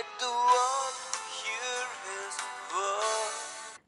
To.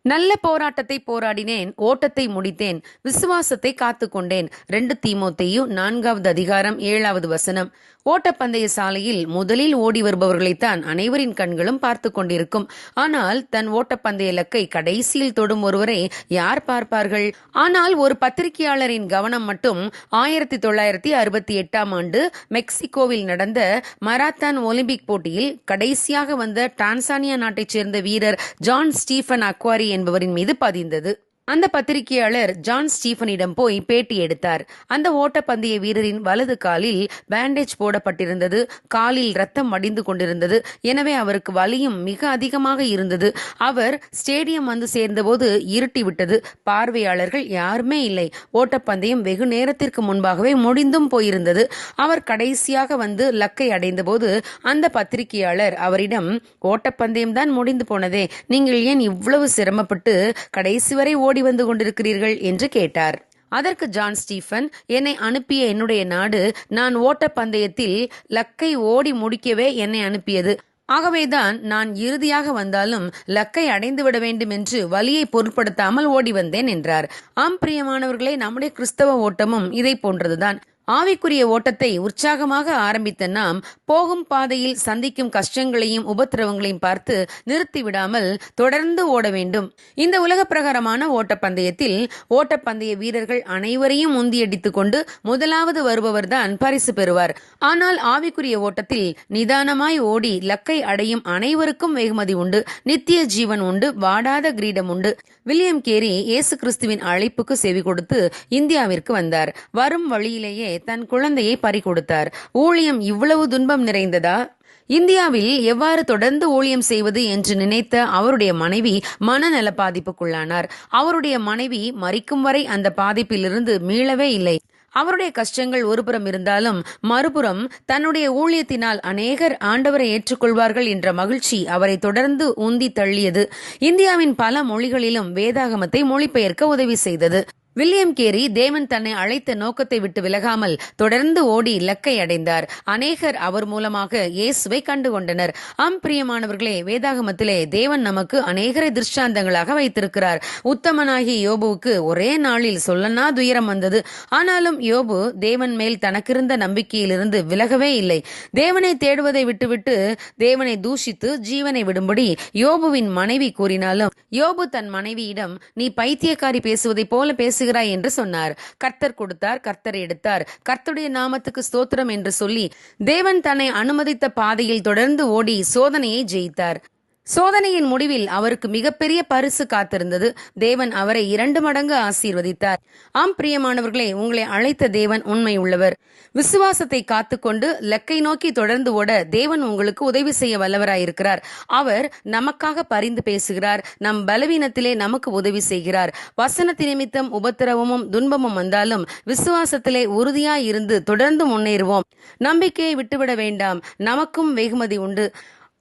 நல்ல போராட்டத்தை போராடினேன் ஓட்டத்தை முடித்தேன் விசுவாசத்தை காத்துக்கொண்டேன் ரெண்டு தீமோத்தேயு நான்காவது அதிகாரம் ஏழாவது வசனம். ஓட்டப்பந்தய சாலையில் முதலில் ஓடி வருபவர்களைத்தான் அனைவரின் கண்களும் பார்த்து கொண்டிருக்கும். ஆனால் தன் ஓட்டப்பந்தய இலக்கை கடைசியில் தொடும் ஒருவரை யார் பார்ப்பார்கள்? ஆனால் ஒரு பத்திரிகையாளரின் கவனம் மட்டும் ஆயிரத்தி தொள்ளாயிரத்தி அறுபத்தி எட்டாம் ஆண்டு மெக்சிகோவில் நடந்த மராத்தான் ஒலிம்பிக் போட்டியில் கடைசியாக வந்த டான்சானியா நாட்டைச் சேர்ந்த வீரர் ஜான் ஸ்டீஃபன் அக்வாரி என்பவரின் மீது பதிந்தது. அந்த பத்திரிகையாளர் ஜான் ஸ்டீஃபனிடம் போய் பேட்டி எடுத்தார். அந்த ஓட்டப்பந்தய வீரரின் வலது காலில் பேண்டேஜ் போடப்பட்டிருந்தது. காலில் ரத்தம் வடிந்து கொண்டிருந்தது. எனவே அவருக்கு வலியும் மிக அதிகமாக இருந்தது. அவர் ஸ்டேடியம் வந்து சேர்ந்தபோது இருட்டி விட்டது பார்வையாளர்கள் யாருமே இல்லை. ஓட்டப்பந்தயம் வெகு நேரத்திற்கு முன்பாகவே முடிந்தும் போயிருந்தது. அவர் கடைசியாக வந்து லக்கை அடைந்தபோது அந்த பத்திரிகையாளர் அவரிடம் ஓட்டப்பந்தயம் தான் முடிந்து போனதே. நீங்கள் ஏன் இவ்வளவு சிரமப்பட்டு கடைசி வரை ஓடி வந்து கொண்டிருக்கிறீர்கள் என்று கேட்டார். அதற்கு ஜான் ஸ்டீஃபன் என்னை அனுப்பிய என்னுடைய நாடு நான் ஓட்ட பந்தயத்தில் லக்கை ஓடி முடிக்கவே என்னை அனுப்பியது. ஆகவேதான் நான் இறுதியாக வந்தாலும் லக்கை அடைந்து விட வேண்டும் என்று வலியை பொருட்படுத்தாமல் ஓடி வந்தேன் என்றார். ஆம் பிரியமானவர்களே நம்முடைய கிறிஸ்தவ ஓட்டமும் இதை போன்றதுதான். ஆவிக்குரிய ஓட்டத்தை உற்சாகமாக ஆரம்பித்த நாம் போகும் பாதையில் சந்திக்கும் கஷ்டங்களையும் உபத்திரவங்களையும் பார்த்து நிறுத்திவிடாமல் தொடர்ந்து ஓட வேண்டும். இந்த உலக பிரகாரமான ஓட்டப்பந்தயத்தில் ஓட்டப்பந்தய வீரர்கள் அனைவரையும் முந்தியடித்துக் கொண்டு முதலாவது வருபவர்தான் பரிசு பெறுவார். ஆனால் ஆவிக்குரிய ஓட்டத்தில் நிதானமாய் ஓடி லக்கை அடையும் அனைவருக்கும் வெகுமதி உண்டு. நித்திய ஜீவன் உண்டு வாடாத கிரீடம் உண்டு. வில்லியம் கேரி இயேசு கிறிஸ்துவின் அழைப்புக்கு செவி கொடுத்து இந்தியாவிற்கு வந்தார். வரும் வழியிலேயே தன் குழந்தையை பறிகொடுத்தார். ஊழியம் இவ்வளவு துன்பம் நிறைந்ததா? இந்தியாவில் எவ்வாறு தொடர்ந்து ஊழியம் செய்வது என்று நினைத்த அவருடைய மனைவி மனநல பாதிப்புக்குள்ளானார் அவருடைய மனைவி மறிக்கும் வரை அந்த பாதிப்பிலிருந்து மீளவே இல்லை. அவருடைய கஷ்டங்கள் ஒருபுறம் இருந்தாலும் மறுபுறம் தன்னுடைய ஊழியத்தினால் அநேகர் ஆண்டவரை ஏற்றுக்கொள்வார்கள் என்ற மகிழ்ச்சி அவரை தொடர்ந்து உந்தி தள்ளியது. இந்தியாவின் பல மொழிகளிலும் வேதாகமத்தை மொழிபெயர்க்க உதவி செய்தது. வில்லியம் கேரி தேவன் தன்னை அழைத்த நோக்கத்தை விட்டு விலகாமல் தொடர்ந்து ஓடி இலக்கை அடைந்தார். அநேகர் அவர் மூலமாக இயேசுவை கண்டுகொண்டனர். ஆம் பிரியமானவர்களே வேதாகமத்திலே தேவன் நமக்கு அநேகரை திருஷ்டாந்தங்களாக வைத்திருக்கிறார். உத்தமனாகிய யோபுவுக்கு ஒரே நாளில் சொல்லனா துயரம் வந்தது. ஆனாலும் யோபு தேவன் மேல் தனக்கிருந்த நம்பிக்கையிலிருந்து விலகவே இல்லை. தேவனை தேடுவதை விட்டுவிட்டு தேவனை தூஷித்து ஜீவனை விடும்படி யோபுவின் மனைவி கூறினாலும் யோபு தன் மனைவியிடம் நீ பைத்தியக்காரி பேசுவதைப் போல பேச பேசுகிறாய் என்று சொன்னார். கர்த்தர் கொடுத்தார் கர்த்தர் எடுத்தார். கர்த்தருடைய நாமத்துக்கு ஸ்தோத்திரம் என்று சொல்லி தேவன் தன்னை அனுமதித்த பாதையில் தொடர்ந்து ஓடி சோதனையை ஜெயித்தார். சோதனையின் முடிவில் அவருக்கு மிகப்பெரிய பரிசு காத்திருந்தது. தேவன் அவரை இரண்டு மடங்கு ஆசீர்வதித்தார். ஆம் பிரியமானவர்களே உங்களை அழைத்த தேவன் உண்மை உள்ளவர். விசுவாசத்தை காத்துக்கொண்டு லக்கை நோக்கி தொடர்ந்து ஓட தேவன் உங்களுக்கு உதவி செய்ய வல்லவராயிருக்கிறார். அவர் நமக்காக பரிந்து பேசுகிறார். நம் பலவீனத்திலே நமக்கு உதவி செய்கிறார். வசனத்தி நிமித்தம் உபத்திரவமும் துன்பமும் வந்தாலும் விசுவாசத்திலே உறுதியாய் இருந்து தொடர்ந்து முன்னேறுவோம். நம்பிக்கையை விட்டுவிட வேண்டாம். நமக்கும் வெகுமதி உண்டு.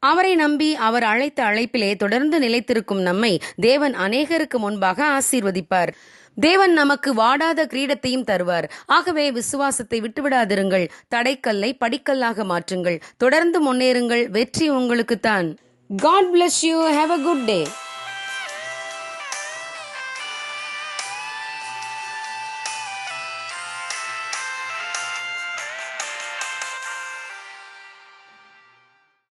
அவரை நம்பி அவர் அழைத்த அழைப்பிலே தொடர்ந்து நிலைத்திருக்கும் நம்மை தேவன் அநேகருக்கு முன்பாக ஆசீர்வதிப்பார். தேவன் நமக்கு வாடாத கிரீடத்தையும் தருவார். ஆகவே விசுவாசத்தை விட்டுவிடாதிருங்கள். தடைக்கல்லை படிக்கல்லாக மாற்றுங்கள். தொடர்ந்து முன்னேறுங்கள். வெற்றி உங்களுக்குத்தான். God bless you have a good day